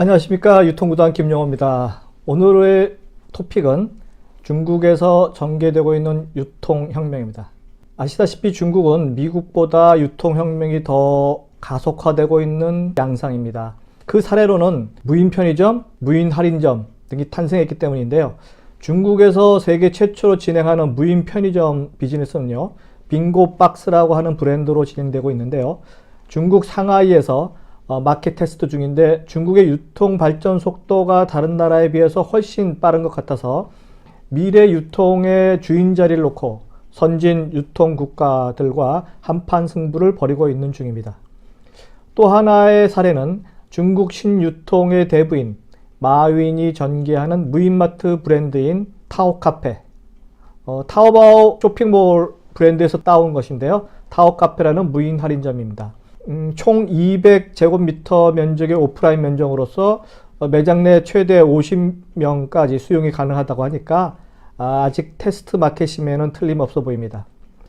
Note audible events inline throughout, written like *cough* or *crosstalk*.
안녕하십니까 유통구단 김영호입니다. 오늘의 토픽은 중국에서 전개되고 있는 유통혁명입니다. 아시다시피 중국은 미국보다 유통혁명이 더 가속화되고 있는 양상입니다. 그 사례로는 무인 편의점, 무인 할인점 등이 탄생했기 때문인데요. 중국에서 세계 최초로 진행하는 무인 편의점 비즈니스는요, 빙고 박스라고 하는 브랜드로 진행되고 있는데요. 중국 상하이에서 어, 마켓 테스트 중인데 중국의 유통 발전 속도가 다른 나라에 비해서 훨씬 빠른 것 같아서 미래 유통의 주인 자리를 놓고 선진 유통 국가들과 한판 승부를 벌이고 있는 중입니다. 또 하나의 사례는 중국 신유통의 대부인 마윈이 전개하는 무인마트 브랜드인 타오카페. 어, 타오바오 쇼핑몰 브랜드에서 따온 것인데요. 타오카페라는 무인 할인점입니다. 음, 총 200제곱미터 면적의 오프라인 면적으로서 어, 매장 내 최대 50명까지 수용이 가능하다고 하니까 아, 아직 테스트 마켓임에는 틀림없어 보입니다.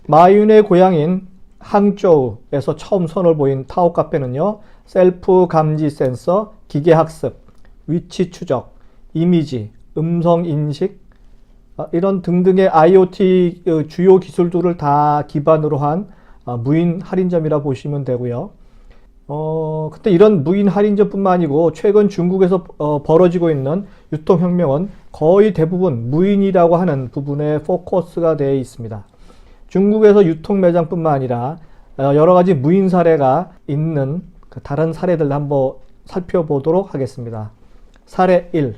마윤의 고향인 항저우에서 처음 선을 보인 타오 카페는요, 셀프 감지 센서, 기계 학습, 위치 추적, 이미지, 음성 인식, 아, 이런 등등의 IoT 어, 주요 기술들을 다 기반으로 한 아, 무인 할인점이라 보시면 되고요. 어, 근데 이런 무인 할인점뿐만 아니고 최근 중국에서 어, 벌어지고 있는 유통혁명은 거의 대부분 무인이라고 하는 부분에 포커스가 되어 있습니다. 중국에서 유통 매장뿐만 아니라 어, 여러 가지 무인 사례가 있는 그 다른 사례들 한번 살펴보도록 하겠습니다. 사례 1.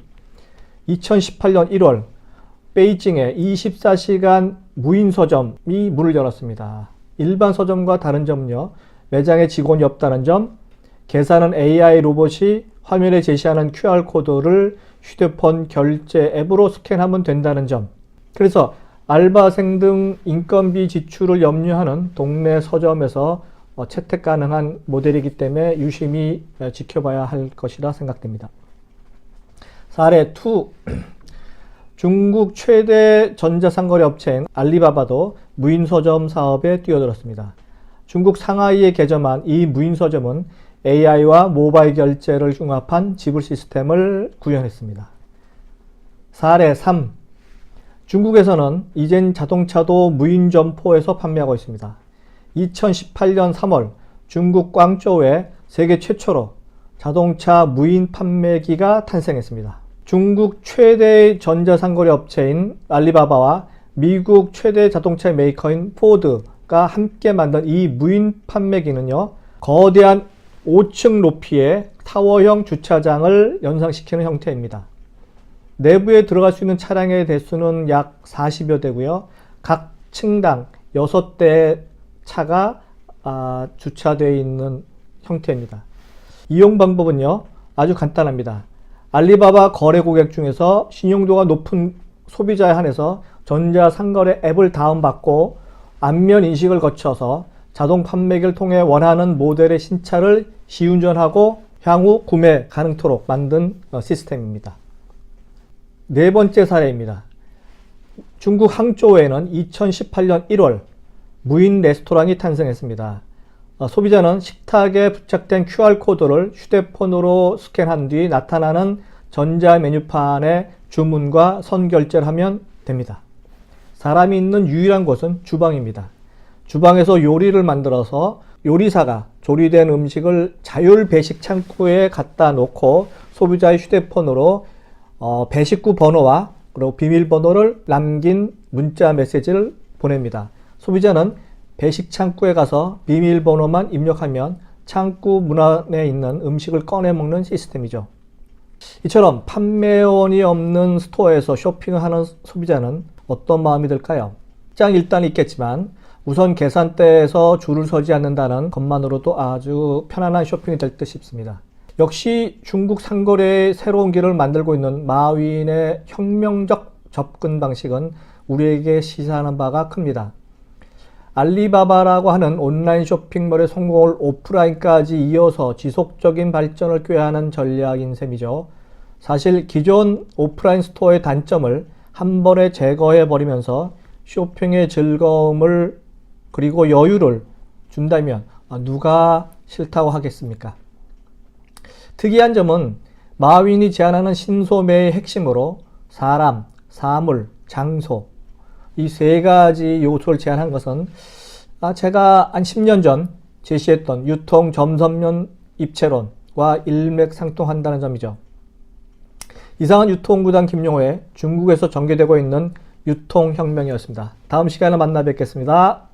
2018년 1월 베이징에 24시간 무인 서점이 문을 열었습니다. 일반 서점과 다른 점은요. 매장에 직원이 없다는 점, 계산은 AI 로봇이 화면에 제시하는 QR코드를 휴대폰 결제 앱으로 스캔하면 된다는 점. 그래서 알바생 등 인건비 지출을 염려하는 동네 서점에서 어, 채택 가능한 모델이기 때문에 유심히 어, 지켜봐야 할 것이라 생각됩니다. 사례 2. *clears throat* 중국 최대 전자상거래 업체인 알리바바도 무인 서점 사업에 뛰어들었습니다. 중국 상하이에 개점한 이 무인 서점은 AI와 모바일 결제를 융합한 지불 시스템을 구현했습니다. 사례 3. 중국에서는 이젠 자동차도 무인 점포에서 판매하고 있습니다. 2018년 3월 중국 광저우에 세계 최초로 자동차 무인 판매기가 탄생했습니다. 중국 최대 전자상거래 업체인 알리바바와 미국 최대 자동차 메이커인 포드가 함께 만든 이 무인 판매기는요, 거대한 5층 높이의 타워형 주차장을 연상시키는 형태입니다. 내부에 들어갈 수 있는 차량의 대수는 약 40여 대고요. 각 층당 6대 차가 아, 주차되어 있는 형태입니다. 이용 방법은요, 아주 간단합니다. 알리바바 거래 고객 중에서 신용도가 높은 소비자에 한해서 전자상거래 앱을 다운받고 안면 인식을 거쳐서 자동 판매기를 통해 원하는 모델의 신차를 시운전하고 향후 구매 가능토록 만든 어, 시스템입니다. 네 번째 사례입니다. 중국 항저우에는 2018년 1월 무인 레스토랑이 탄생했습니다. 어, 소비자는 식탁에 부착된 QR코드를 휴대폰으로 스캔한 뒤 나타나는 전자 메뉴판에 주문과 선결제를 하면 됩니다. 사람이 있는 유일한 곳은 주방입니다. 주방에서 요리를 만들어서 요리사가 조리된 음식을 자율 배식 창구에 갖다 놓고 소비자의 휴대폰으로 어, 배식구 번호와 그리고 비밀번호를 남긴 문자 메시지를 보냅니다. 소비자는 배식 창구에 가서 비밀번호만 입력하면 창구 문 안에 있는 음식을 꺼내 먹는 시스템이죠. 이처럼 판매원이 없는 스토어에서 쇼핑을 하는 소비자는 어떤 마음이 들까요? 장 일단 있겠지만 우선 계산대에서 줄을 서지 않는다는 것만으로도 아주 편안한 쇼핑이 될 듯 싶습니다. 역시 중국 상거래의 새로운 길을 만들고 있는 마윈의 혁명적 접근 방식은 우리에게 시사하는 바가 큽니다. 알리바바라고 하는 온라인 쇼핑몰의 성공을 오프라인까지 이어서 지속적인 발전을 꾀하는 전략인 셈이죠. 사실 기존 오프라인 스토어의 단점을 한 번에 제거해 버리면서 쇼핑의 즐거움을 그리고 여유를 준다면 누가 싫다고 하겠습니까? 특이한 점은 마윈이 제안하는 신소매의 핵심으로 사람, 사물, 장소 이 세 가지 요소를 제안한 것은 아, 제가 한 10년 전 제시했던 유통 점선면 입체론과 일맥상통한다는 점이죠. 이상은 유통구단 김용호의 중국에서 전개되고 있는 유통혁명이었습니다. 다음 시간에 만나 뵙겠습니다.